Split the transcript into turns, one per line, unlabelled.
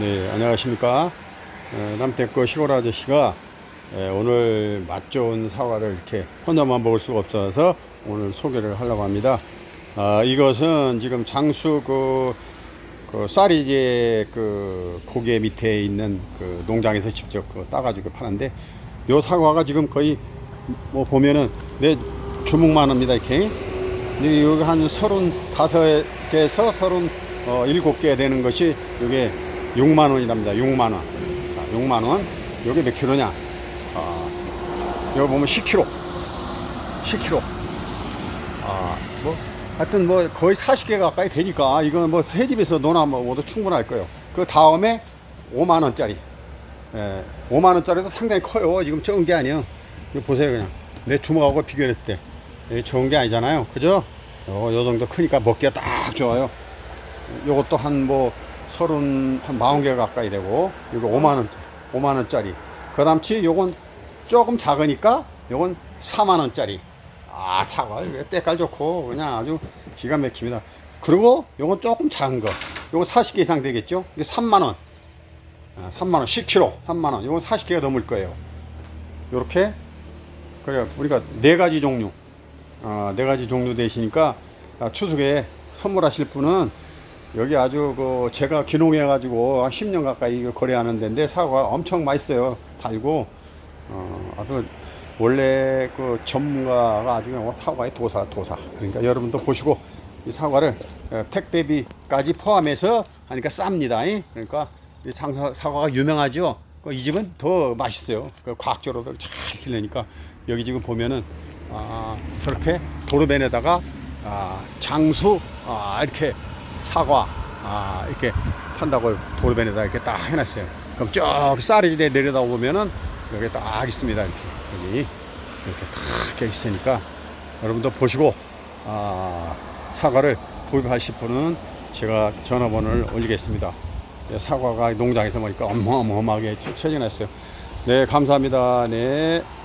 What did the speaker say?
네, 안녕하십니까. 에, 남태거 시골 아저씨가 에, 오늘 맛 좋은 사과를 이렇게 혼자만 먹을 수가 없어서 오늘 소개를 하려고 합니다. 아, 이것은 지금 장수 그, 그 쌀이제 그 고개 밑에 있는 그 농장에서 직접 그 따가지고 파는데 요 사과가 지금 거의 뭐 보면은 내 주먹만 합니다 이렇게 여기 한 서른 다섯 개에서 서른 어, 일곱 개 되는 것이 이게 6만 원이랍니다. 6만 원. 자, 6만 원. 여기 몇 킬로냐? 아, 여기 보면 10킬로. 10킬로. 아, 뭐 하여튼 뭐 거의 40개 가까이 되니까 이거는 뭐 새 집에서 논아 먹어도 충분할 거예요. 그 다음에 5만 원짜리. 예, 5만 원짜리도 상당히 커요. 지금 적은 게 아니에요. 이거 보세요 그냥 내 주먹하고 비교했을 때 이게 적은 게 아니잖아요. 그죠? 요, 요 정도 크니까 먹기가 딱 좋아요. 요것도 한뭐 서른 한 마흔 개 가까이 되고 이거 5만 원짜리 5만 원짜리. 그다음치 요건 조금 작으니까 요건 4만 원짜리. 아 사과 이거 때깔 좋고 그냥 아주 기가 막힙니다. 그리고 요건 조금 작은 거. 요건 40개 이상 되겠죠? 이게 3만 원. 아, 3만 원. 10kg 3만 원. 요건 40개가 넘을 거예요. 요렇게. 그래 우리가 네 가지 종류. 아, 네 가지 종류 되시니까 아, 추석에 선물하실 분은 여기 아주 그 제가 기농해 가지고 한 10년 가까이 거래하는 데인데 사과 엄청 맛있어요. 달고 어 아주 원래 그 전문가가 아주 그냥 사과의 도사 도사. 그러니까 여러분도 보시고 이 사과를 어, 택배비까지 포함해서 하니까 쌉니다. 이. 그러니까 이 장사 사과가 유명하죠? 그이 집은 더 맛있어요. 그 과학적으로도 잘 길러니까 여기 지금 보면은 아 저렇게 도로변에다가 아 장수 아 이렇게 사과 아 이렇게 판다고 도로변에다 이렇게 딱 해놨어요. 그럼 쭉 쌀이지대 내려다 보면은 여기 딱 있습니다. 이렇게 여기 이렇게 딱 있으니까 여러분도 보시고 아 사과를 구입하실 분은 제가 전화번호를 올리겠습니다. 네, 사과가 농장에서 보니까 어마어마하게 처진했어요. 네 감사합니다. 네.